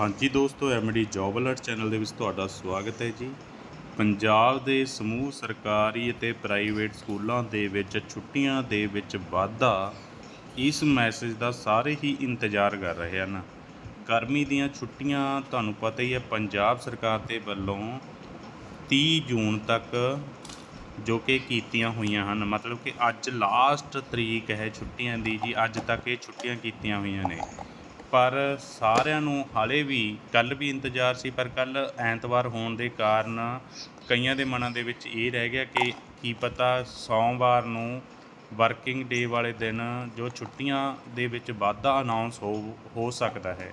ਹਾਂਜੀ ਦੋਸਤੋ, MD job alert channel ਦੇ ਵਿੱਚ ਤੁਹਾਡਾ ਸਵਾਗਤ ਹੈ ਜੀ। ਪੰਜਾਬ ਦੇ ਸਮੂਹ ਸਰਕਾਰੀ ਅਤੇ ਪ੍ਰਾਈਵੇਟ ਸਕੂਲਾਂ ਦੇ ਵਿੱਚ ਛੁੱਟੀਆਂ ਦੇ ਵਿੱਚ ਵਾਧਾ ਇਸ ਮੈਸੇਜ ਦਾ ਸਾਰੇ ਹੀ ਇੰਤਜ਼ਾਰ ਕਰ ਰਹੇ ਹਨ। ਗਰਮੀ ਦੀਆਂ ਛੁੱਟੀਆਂ ਤੁਹਾਨੂੰ ਪਤਾ ਹੀ ਹੈ, ਪੰਜਾਬ ਸਰਕਾਰ ਦੇ ਵੱਲੋਂ 30 ਜੂਨ ਤੱਕ ਜੋ ਕਿ ਕੀਤੀਆਂ ਹੋਈਆਂ ਹਨ, ਮਤਲਬ ਕਿ ਅੱਜ ਲਾਸਟ ਤਰੀਕ ਹੈ ਛੁੱਟੀਆਂ ਦੀ ਜੀ, ਅੱਜ ਤੱਕ ਇਹ ਛੁੱਟੀਆਂ ਕੀਤੀਆਂ ਹੋਈਆਂ ਨੇ। ਪਰ ਸਾਰਿਆਂ ਨੂੰ ਹਾਲੇ ਵੀ ਕੱਲ ਵੀ ਇੰਤਜ਼ਾਰ ਸੀ, ਪਰ ਕੱਲ ਐਤਵਾਰ ਹੋਣ ਦੇ ਕਾਰਨ ਕਈਆਂ ਦੇ ਮਨਾਂ ਦੇ ਵਿੱਚ ਇਹ ਰਹਿ ਗਿਆ ਕਿ ਕੀ ਪਤਾ ਸੋਮਵਾਰ ਨੂੰ ਵਰਕਿੰਗ ਡੇ ਵਾਲੇ ਦਿਨ ਜੋ ਛੁੱਟੀਆਂ ਦੇ ਵਿੱਚ ਵਾਧਾ ਅਨਾਉਂਸ ਹੋ ਹੋ ਸਕਦਾ ਹੈ।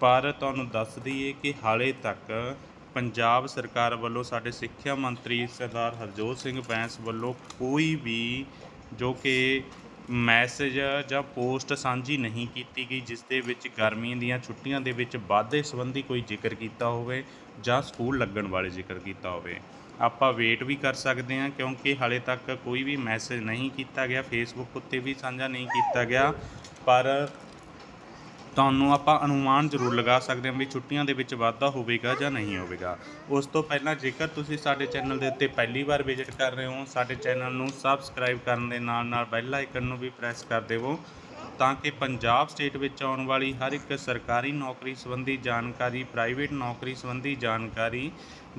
ਪਰ ਤੁਹਾਨੂੰ ਦੱਸ ਦਈਏ ਕਿ ਹਾਲੇ ਤੱਕ ਪੰਜਾਬ ਸਰਕਾਰ ਵੱਲੋਂ ਸਾਡੇ ਸਿੱਖਿਆ ਮੰਤਰੀ ਸਰਦਾਰ ਹਰਜੋਤ ਸਿੰਘ ਬੈਂਸ ਵੱਲੋਂ ਕੋਈ ਵੀ ਜੋ ਕਿ ਮੈਸੇਜ ਜਾਂ ਪੋਸਟ ਸਾਂਝੀ ਨਹੀਂ ਕੀਤੀ ਗਈ, ਜਿਸ ਦੇ ਵਿੱਚ ਗਰਮੀ ਦੀਆਂ ਛੁੱਟੀਆਂ ਦੇ ਵਿੱਚ ਵਾਧੇ ਸੰਬੰਧੀ ਕੋਈ ਜ਼ਿਕਰ ਕੀਤਾ ਹੋਵੇ ਜਾਂ ਸਕੂਲ ਲੱਗਣ ਬਾਰੇ ਜ਼ਿਕਰ ਕੀਤਾ ਹੋਵੇ। ਆਪਾਂ ਵੇਟ ਵੀ ਕਰ ਸਕਦੇ ਹਾਂ, ਕਿਉਂਕਿ ਹਾਲੇ ਤੱਕ ਕੋਈ ਵੀ ਮੈਸੇਜ ਨਹੀਂ ਕੀਤਾ ਗਿਆ, ਫੇਸਬੁੱਕ ਉੱਤੇ ਵੀ ਸਾਂਝਾ ਨਹੀਂ ਕੀਤਾ ਗਿਆ, ਪਰ ਤੁਹਾਨੂੰ ਆਪਾਂ ਅਨੁਮਾਨ ਜ਼ਰੂਰ ਲਗਾ ਸਕਦੇ ਹਾਂ ਵੀ ਛੁੱਟੀਆਂ ਦੇ ਵਿੱਚ ਵਾਧਾ ਹੋਵੇਗਾ ਜਾਂ ਨਹੀਂ ਹੋਵੇਗਾ। ਉਸ ਤੋਂ ਪਹਿਲਾਂ ਜੇਕਰ ਤੁਸੀਂ ਸਾਡੇ ਚੈਨਲ ਦੇ ਉੱਤੇ ਪਹਿਲੀ ਵਾਰ ਵਿਜ਼ਿਟ ਕਰ ਰਹੇ ਹੋ, ਸਾਡੇ ਚੈਨਲ ਨੂੰ ਸਬਸਕ੍ਰਾਈਬ ਕਰਨ ਦੇ ਨਾਲ ਨਾਲ ਬੈਲ ਆਈਕਨ ਨੂੰ ਵੀ ਪ੍ਰੈਸ ਕਰ ਦੇਵੋ ਤਾਂ ਕਿ ਪੰਜਾਬ ਸਟੇਟ ਵਿੱਚ ਆਉਣ ਵਾਲੀ ਹਰ ਇੱਕ ਸਰਕਾਰੀ ਨੌਕਰੀ ਸੰਬੰਧੀ ਜਾਣਕਾਰੀ ਪ੍ਰਾਈਵੇਟ ਨੌਕਰੀ ਸੰਬੰਧੀ ਜਾਣਕਾਰੀ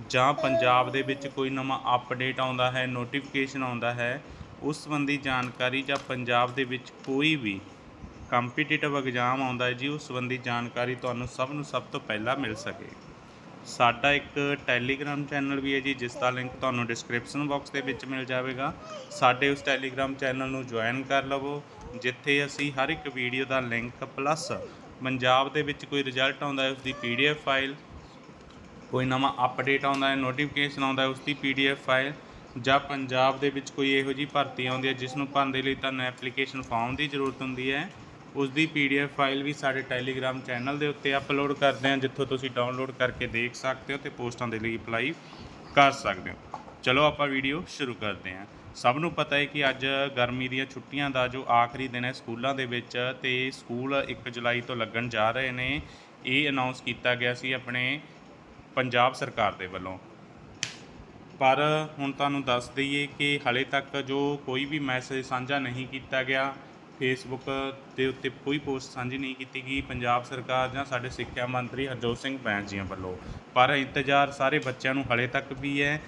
ਜਾਂ ਪੰਜਾਬ ਦੇ ਵਿੱਚ ਕੋਈ ਨਵਾਂ ਅਪਡੇਟ ਆਉਂਦਾ ਹੈ ਨੋਟੀਫਿਕੇਸ਼ਨ ਆਉਂਦਾ ਹੈ, ਉਸ ਸੰਬੰਧੀ ਜਾਣਕਾਰੀ ਜਾਂ ਪੰਜਾਬ ਦੇ ਵਿੱਚ ਕੋਈ ਵੀ ਕੰਪੀਟੀਟਿਵ ਐਗਜ਼ਾਮ ਆਉਂਦਾ ਹੈ ਜੀ, ਉਸ ਸੰਬੰਧੀ ਜਾਣਕਾਰੀ ਤੁਹਾਨੂੰ ਸਭ ਨੂੰ ਸਭ ਤੋਂ ਪਹਿਲਾਂ ਮਿਲ ਸਕੇ। ਸਾਡਾ ਇੱਕ ਟੈਲੀਗ੍ਰਾਮ ਚੈਨਲ ਵੀ ਹੈ ਜੀ, ਜਿਸ ਦਾ ਲਿੰਕ ਤੁਹਾਨੂੰ ਡਿਸਕ੍ਰਿਪਸ਼ਨ ਬਾਕਸ ਦੇ ਵਿੱਚ ਮਿਲ ਜਾਵੇਗਾ। ਸਾਡੇ ਉਸ ਟੈਲੀਗ੍ਰਾਮ ਚੈਨਲ ਨੂੰ ਜੁਆਇਨ ਕਰ ਲਵੋ, ਜਿੱਥੇ ਅਸੀਂ ਹਰ ਇੱਕ ਵੀਡੀਓ ਦਾ ਲਿੰਕ ਪਲੱਸ ਪੰਜਾਬ ਦੇ ਵਿੱਚ ਕੋਈ ਰਿਜ਼ਲਟ ਆਉਂਦਾ ਹੈ ਉਸ ਦੀ ਪੀਡੀਐਫ ਫਾਈਲ ਕੋਈ ਨਵਾਂ ਅਪਡੇਟ ਆਉਂਦਾ ਹੈ ਨੋਟੀਫਿਕੇਸ਼ਨ ਆਉਂਦਾ ਹੈ ਉਸ ਦੀ ਪੀਡੀਐਫ ਫਾਈਲ ਜਾਂ ਪੰਜਾਬ ਦੇ ਵਿੱਚ ਕੋਈ ਇਹੋ ਜਿਹੀ ਭਰਤੀ ਆਉਂਦੀ ਹੈ, ਜਿਸ ਨੂੰ ਭਰਨ ਦੇ ਲਈ ਤੁਹਾਨੂੰ ਐਪਲੀਕੇਸ਼ਨ ਫਾਰਮ ਦੀ ਜ਼ਰੂਰਤ ਹੁੰਦੀ ਹੈ। ਉਸ ਦੀ ਪੀਡੀਐਫ ਫਾਈਲ ਵੀ ਸਾਡੇ ਟੈਲੀਗ੍ਰਾਮ ਚੈਨਲ ਦੇ ਉੱਤੇ ਅਪਲੋਡ ਕਰਦੇ ਹਾਂ, ਜਿੱਥੋਂ ਤੁਸੀਂ ਡਾਊਨਲੋਡ ਕਰਕੇ ਦੇਖ ਸਕਦੇ ਹੋ ਤੇ ਪੋਸਟਾਂ ਦੇ ਲਈ ਅਪਲਾਈ ਕਰ ਸਕਦੇ ਹੋ। ਚਲੋ ਆਪਾਂ ਵੀਡੀਓ ਸ਼ੁਰੂ ਕਰਦੇ ਹਾਂ। ਸਭ ਨੂੰ ਪਤਾ ਹੈ ਕਿ ਅੱਜ ਗਰਮੀ ਦੀਆਂ ਛੁੱਟੀਆਂ ਦਾ ਜੋ ਆਖਰੀ ਦਿਨ ਹੈ ਸਕੂਲਾਂ ਦੇ ਵਿੱਚ ਤੇ ਸਕੂਲ 1 ਜੁਲਾਈ ਤੋਂ ਲੱਗਣ ਜਾ ਰਹੇ ਨੇ। ਇਹ ਅਨਾਉਂਸ ਕੀਤਾ ਗਿਆ ਸੀ ਆਪਣੇ ਪੰਜਾਬ ਸਰਕਾਰ ਦੇ ਵੱਲੋਂ। ਪਰ ਹੁਣ ਤੁਹਾਨੂੰ ਦੱਸ ਦਈਏ ਕਿ ਹਲੇ ਤੱਕ ਜੋ ਕੋਈ ਵੀ ਮੈਸੇਜ ਸਾਂਝਾ ਨਹੀਂ ਕੀਤਾ ਗਿਆ। ਫੇਸਬੁੱਕ ਦੇ ਉੱਤੇ ਕੋਈ ਪੋਸਟ ਸਾਂਝੀ ਨਹੀਂ ਕੀਤੀ ਗਈ। ਪੰਜਾਬ ਸਰਕਾਰ ਜਾਂ ਸਾਡੇ ਸਿੱਖਿਆ ਮੰਤਰੀ ਹਰਜੋਤ ਸਿੰਘ ਬੈਂਸ ਜੀਆਂ ਵੱਲੋਂ। ਪਰ ਇੰਤਜ਼ਾਰ ਸਾਰੇ ਬੱਚਿਆਂ ਨੂੰ ਹਲੇ ਤੱਕ ਵੀ ਹੈ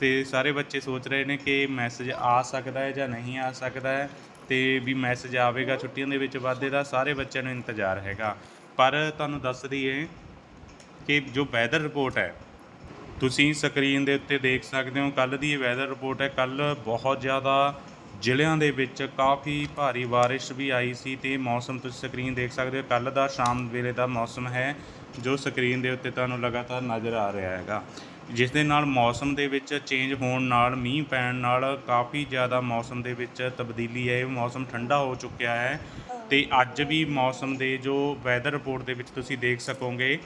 ਤੇ ਸਾਰੇ ਬੱਚੇ ਸੋਚ ਰਹੇ ਨੇ ਕਿ ਮੈਸੇਜ ਆ ਸਕਦਾ ਹੈ ਜਾਂ ਨਹੀਂ ਆ ਸਕਦਾ ਹੈ ਤੇ ਵੀ ਮੈਸੇਜ ਆਵੇਗਾ ਛੁੱਟੀਆਂ ਦੇ ਵਿੱਚ ਵਾਧੇ ਦਾ, ਸਾਰੇ ਬੱਚਿਆਂ ਨੂੰ ਇੰਤਜ਼ਾਰ ਹੈਗਾ। ਪਰ ਤੁਹਾਨੂੰ ਦੱਸ ਦਈਏ ਕਿ ਜੋ ਵੈਦਰ ਰਿਪੋਰਟ ਹੈ, ਤੁਸੀਂ ਸਕਰੀਨ ਦੇ ਉੱਤੇ ਦੇਖ ਸਕਦੇ ਹੋ। ਕੱਲ ਦੀ ਇਹ ਵੈਦਰ ਰਿਪੋਰਟ ਹੈ ਕੱਲ ਬਹੁਤ ਜ਼ਿਆਦਾ ਜ਼ਿਲ੍ਹਿਆਂ ਦੇ ਵਿੱਚ ਕਾਫੀ ਭਾਰੀ ਬਾਰਿਸ਼ ਵੀ ਆਈ ਸੀ ਤੇ ਮੌਸਮ ਤੁਸੀਂ ਸਕਰੀਨ ਦੇਖ ਸਕਦੇ ਹੋ। ਕੱਲ ਦਾ ਸ਼ਾਮ ਵੇਲੇ ਦਾ ਮੌਸਮ ਹੈ, ਜੋ ਸਕਰੀਨ ਦੇ ਉੱਤੇ ਤੁਹਾਨੂੰ ਲਗਾਤਾਰ ਨਜ਼ਰ ਆ ਰਿਹਾ ਹੈਗਾ। ਜਿਸ ਦੇ ਨਾਲ ਮੌਸਮ ਦੇ ਵਿੱਚ ਚੇਂਜ ਹੋਣ ਨਾਲ, ਮੀਂਹ ਪੈਣ ਨਾਲ ਕਾਫੀ ਜ਼ਿਆਦਾ ਮੌਸਮ ਦੇ ਵਿੱਚ ਤਬਦੀਲੀ ਹੈ। ਮੌਸਮ ਠੰਡਾ ਹੋ ਚੁੱਕਿਆ ਹੈ ਤੇ ਅੱਜ ਵੀ ਮੌਸਮ ਦੇ ਜੋ ਵੈਦਰ ਰਿਪੋਰਟ ਦੇ ਵਿੱਚ ਤੁਸੀਂ ਦੇਖ ਸਕੋਗੇ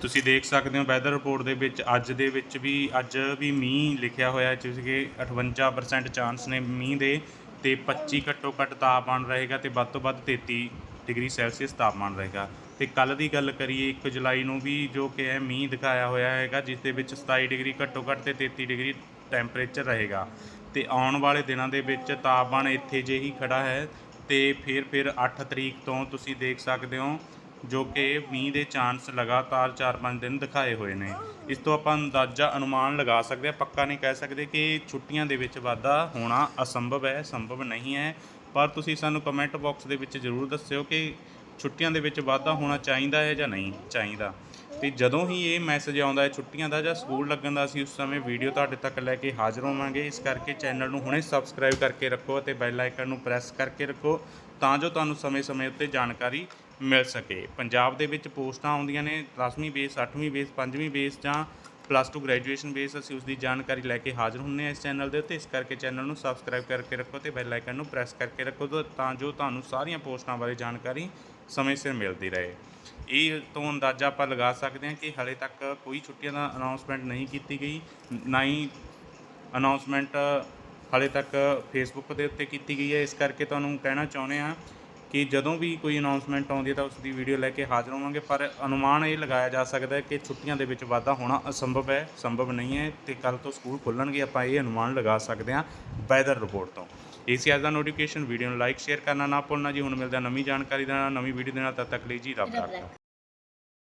ਤੁਸੀਂ ਦੇਖ ਸਕਦੇ ਹੋ ਵੈਦਰ ਰਿਪੋਰਟ ਦੇ ਵਿੱਚ ਅੱਜ ਦੇ ਵਿੱਚ ਵੀ, ਅੱਜ ਵੀ ਮੀਂਹ ਲਿਖਿਆ ਹੋਇਆ ਹੈ। ਜਿਸ ਕਿ 58% ਚਾਂਸ ਨੇ ਮੀਂਹ ਦੇ ਤੇ 25 ਘੱਟੋ ਘੱਟ ਤਾਪਮਾਨ ਰਹੇਗਾ ਤੇ ਵੱਧ ਤੋਂ ਵੱਧ 33 ਡਿਗਰੀ ਸੈਲਸੀਅਸ ਤਾਪਮਾਨ ਰਹੇਗਾ। ਤੇ ਕੱਲ ਦੀ ਗੱਲ ਕਰੀਏ 1 ਜੁਲਾਈ ਨੂੰ ਵੀ ਜੋ ਕਿ ਹੈ, ਮੀਂਹ ਦਿਖਾਇਆ ਹੋਇਆ ਹੈਗਾ, ਜਿਸ ਦੇ ਵਿੱਚ 27 ਡਿਗਰੀ ਘੱਟੋ ਘੱਟ ਤੇ 33 ਡਿਗਰੀ ਟੈਂਪਰੇਚਰ ਰਹੇਗਾ। ਤੇ ਆਉਣ ਵਾਲੇ ਦਿਨਾਂ ਦੇ ਵਿੱਚ ਤਾਪਮਾਨ ਇੱਥੇ ਜੇ ਹੀ ਖੜਾ ਹੈ ਤੇ ਫਿਰ ਫਿਰ 8 ਤਰੀਕ ਤੋਂ ਤੁਸੀਂ ਦੇਖ ਸਕਦੇ ਹੋ ਜੋ ਕਿ ਮੀਂਹ ਦੇ ਚਾਂਸ ਲਗਾਤਾਰ 4-5 ਦਿਨ ਦਿਖਾਏ ਹੋਏ ਨੇ। ਇਸ ਤੋਂ ਆਪਾਂ ਅੰਦਾਜ਼ਾ ਅਨੁਮਾਨ ਲਗਾ ਸਕਦੇ ਹਾਂ, ਪੱਕਾ ਨਹੀਂ ਕਹਿ ਸਕਦੇ ਕਿ ਛੁੱਟੀਆਂ ਦੇ ਵਿੱਚ ਵਾਧਾ ਹੋਣਾ ਅਸੰਭਵ ਹੈ, ਸੰਭਵ ਨਹੀਂ ਹੈ। ਪਰ ਤੁਸੀਂ ਸਾਨੂੰ ਕਮੈਂਟ ਬਾਕਸ ਦੇ ਵਿੱਚ ਜ਼ਰੂਰ ਦੱਸਿਓ ਕਿ ਛੁੱਟੀਆਂ ਦੇ ਵਿੱਚ ਵਾਧਾ ਹੋਣਾ ਚਾਹੀਦਾ ਹੈ ਜਾਂ ਨਹੀਂ ਚਾਹੀਦਾ। ਤੇ ਜਦੋਂ ਹੀ ਇਹ ਮੈਸੇਜ ਆਉਂਦਾ ਹੈ ਛੁੱਟੀਆਂ ਦਾ ਜਾਂ ਸਕੂਲ ਲੱਗਣ ਦਾ, ਅਸੀਂ ਉਸ ਸਮੇਂ ਵੀਡੀਓ ਤੁਹਾਡੇ ਤੱਕ ਲੈ ਕੇ ਹਾਜ਼ਰ ਹੋਵਾਂਗੇ। ਇਸ ਕਰਕੇ ਚੈਨਲ ਨੂੰ ਹੁਣੇ ਸਬਸਕ੍ਰਾਈਬ ਕਰਕੇ ਰੱਖੋ ਅਤੇ ਬੈਲ ਆਈਕਨ ਨੂੰ ਪ੍ਰੈਸ ਕਰਕੇ ਰੱਖੋ ਤਾਂ ਜੋ ਤੁਹਾਨੂੰ ਸਮੇਂ-ਸਮੇਂ ਉੱਤੇ ਜਾਣਕਾਰੀ ਮਿਲ ਸਕੇ। ਪੰਜਾਬ ਦੇ ਵਿੱਚ ਪੋਸਟਾਂ ਆਉਂਦੀਆਂ ਨੇ 10ਵੀਂ ਬੇਸ 8ਵੀਂ ਬੇਸ 5ਵੀਂ ਬੇਸ ਜਾਂ ਪਲੱਸ 2 ਗ੍ਰੈਜੂਏਸ਼ਨ ਬੇਸ ਅਸੀਂ ਉਸ ਦੀ ਜਾਣਕਾਰੀ ਲੈ ਕੇ ਹਾਜ਼ਰ ਹੁੰਨੇ ਆ ਇਸ ਚੈਨਲ ਦੇ ਉੱਤੇ। ਇਸ ਕਰਕੇ ਚੈਨਲ ਨੂੰ ਸਬਸਕ੍ਰਾਈਬ ਕਰਕੇ ਰੱਖੋ ਤੇ ਬੈਲ ਆਈਕਨ ਨੂੰ ਪ੍ਰੈਸ ਕਰਕੇ ਰੱਖੋ ਤਾਂ- ਜੋ ਤੁਹਾਨੂੰ ਸਾਰੀਆਂ ਪੋਸਟਾਂ ਬਾਰੇ ਜਾਣਕਾਰੀ ਸਮੇਂ ਸਿਰ ਮਿਲਦੀ ਰਹੇ। ਇਹ ਤੋਂ ਅੰਦਾਜ਼ਾ ਆਪਾਂ ਲਗਾ ਸਕਦੇ ਹਾਂ ਕਿ ਹਲੇ ਤੱਕ ਕੋਈ ਛੁੱਟੀਆਂ ਦਾ ਅਨਾਉਂਸਮੈਂਟ ਨਹੀਂ ਕੀਤੀ ਗਈ, ਨਾ ਹੀ ਅਨਾਉਂਸਮੈਂਟ ਹਾਲੇ ਤੱਕ ਫੇਸਬੁੱਕ ਦੇ ਉੱਤੇ ਕੀਤੀ ਗਈ ਹੈ। ਇਸ ਕਰਕੇ ਤੁਹਾਨੂੰ ਕਹਿਣਾ ਚਾਹੁੰਦੇ ਹਾਂ ਕਿ ਜਦੋਂ ਵੀ ਕੋਈ ਅਨਾਉਂਸਮੈਂਟ ਆਉਂਦੀ ਹੈ ਤਾਂ ਉਸ ਦੀ ਵੀਡੀਓ ਲੈ ਕੇ ਹਾਜ਼ਰ ਹੋਵਾਂਗੇ, ਪਰ ਅਨੁਮਾਨ ਇਹ ਲਗਾਇਆ ਜਾ ਸਕਦਾ ਹੈ ਕਿ ਛੁੱਟੀਆਂ ਦੇ ਵਿੱਚ ਵਾਧਾ ਹੋਣਾ ਅਸੰਭਵ ਹੈ, ਸੰਭਵ ਨਹੀਂ ਹੈ ਤੇ ਕੱਲ ਤੋਂ ਸਕੂਲ ਖੁੱਲਣਗੇ, ਆਪਾਂ ਇਹ ਅਨੁਮਾਨ ਲਗਾ ਸਕਦੇ ਹਾਂ ਵੈਦਰ ਰਿਪੋਰਟ ਤੋਂ। ਇਹ ਅੱਜ ਦਾ ਨੋਟੀਫਿਕੇਸ਼ਨ ਵੀਡੀਓ ਨੂੰ ਲਾਈਕ ਸ਼ੇਅਰ ਕਰਨਾ ਨਾ ਭੁੱਲਣਾ ਜੀ, ਹੁਣ ਮਿਲਦਾ ਨਵੀਂ ਜਾਣਕਾਰੀ ਦੇ ਨਾਲ, ਨਵੀਂ ਵੀਡੀਓ ਦੇ ਨਾਲ, ਤਦ ਤੱਕ ਲਈ ਜੀ ਰੱਬ ਰੱਬ ਰਾਖਾ